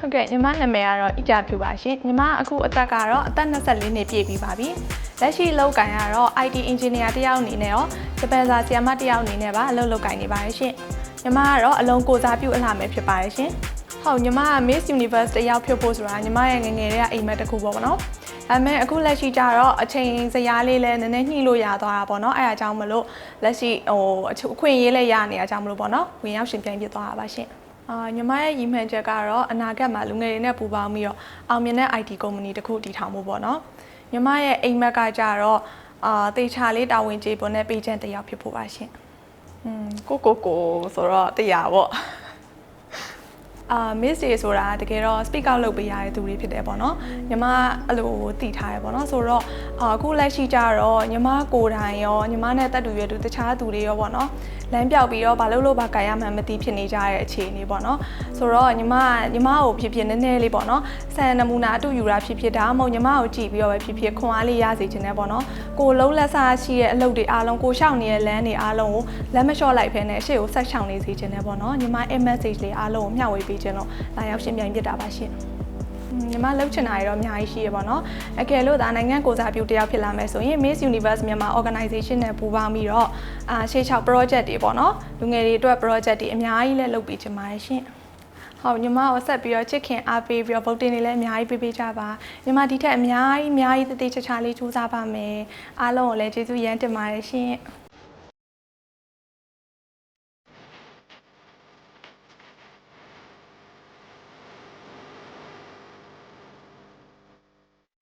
ဟုတ်ကဲ့ညီမနာမည်ကတော့အီတာဖြူပါရှင်ညီမအခုအသက်ကတော့အသက်24နှစ်ပြည့်ပြီပါပြီလက်ရှိလောက်ကန်ကတော့ IT engineer တယောက်အနေနဲ့ရောဂျပန်စာဆီယမတယောက်အနေနဲ့ပါအလုပ်လုပ်ကိုင်နေပါတယ်ရှင်ညီမကတော့အလုံးကိုစားပြုအလှမယ်ဖြစ်ပါတယ်ရှင်ဟုတ်ညီမက Miss Universe တယောက်ဖြစ်ဖို့ဆိုတာညီမရဲ့ငယ်ငယ်လေးကအိမ်မက်တစ်ခုပေါ့နော်ဒါပေမဲ့အခုလက်ရှိကျတော့အချိန်စရာလေးလဲနည်းနည်းညှိလို့ရသွားတာပေါ့နော်အဲအကြောင်းမလို့လက်ရှိဟိုအချအခွင့်အရေးလေးရနေတဲ့အကြောင်းမလို့ပေါ့နော်ဝင်ရောက်ရှင်ပြိုင်ပြသွားတာပါရှင် အာညီမရဲ့ရည်မှန်းချက်ကတော့အနာဂတ်မှာလူငယ်တွေနဲ့ပူးပေါင်းပြီးတော့အောင်မြင်တဲ့ IT ကုမ္ပဏီတစ်ခုတည်ထောင်မှုပေါ့နော်ညီမရဲ့အိမ်မက်ကကြတော့အာတေချာလေးတာဝန်ကျေပွန်တဲ့ပေချန်တစ်ယောက်ဖြစ်ဖို့ပါရှင်อืมကိုကိုကိုဆိုတော့တရားပေါ့ အာ miss တွေဆိုတာတကယ်တော့ speak out လုပ်ပေးရတဲ့သူတွေဖြစ်တယ်ပေါ့နော်ညီမအဲ့လိုတည်ထားရပေါ့နော်ဆိုတော့အာအခုလက်ရှိကြတော့ညီမကိုယ်တိုင်ရောညီမနဲ့တက်တူရွယ်တူတခြားသူတွေရောပေါ့နော်လမ်းပြောက်ပြီးတော့ဘာလို့လို့ဘာကြိုင်ရမှန်းမသိဖြစ်နေကြတဲ့အခြေအနေပေါ့နော်ဆိုတော့ညီမညီမကိုဖြစ်ဖြစ်နည်းနည်းလေးပေါ့နော်ဆန်နမူနာအတူယူတာဖြစ်ဖြစ်ဒါမှမဟုတ်ညီမကိုကြည့်ပြီးတော့ပဲဖြစ်ဖြစ်ခွန်အားလေးရစေချင်တယ်ပေါ့နော်ကိုလုံးလက်စားရှိတဲ့အလုပ်တွေအားလုံးကိုရှောက်နေတဲ့လမ်းတွေအားလုံးကိုလက်မလျှော့လိုက်ဖ ೇನೆ ရှေ့ကိုဆက်ရှောင်နေစေချင်တယ်ပေါ့နော်ညီမ message လေးအားလုံးကိုမျှဝေပေးခြင်းလို့လာရောက်ရှင်းပြပြတာပါရှင်ညီမလှုပ်ချင်တာတွေတော့အများကြီးရှိရပါတော့။အကယ်လို့ဒါနိုင်ငံကိုစားပြုတယောက်ဖြစ်လာမယ်ဆိုရင် Miss Universe မြန်မာ organization နဲ့ပူးပေါင်းပြီးတော့အာရှေ့ချောက် project တွေပေါ့နော်။လူငယ်တွေအတွက် project တွေအများကြီးလည်းလုပ်ပေးချင်ပါတယ်ရှင်။ဟုတ်ညီမကိုဆက်ပြီးတော့ချစ်ခင်အားပေးပြီးတော့ voting တွေလည်းအများကြီးပေးပေးကြပါညီမဒီထက်အများကြီးအများကြီးတည်တည်ချာချာလေးစူးစမ်းပါမယ်အားလုံးကိုလည်းကျေးဇူးရမ်းတင်ပါတယ်ရှင်။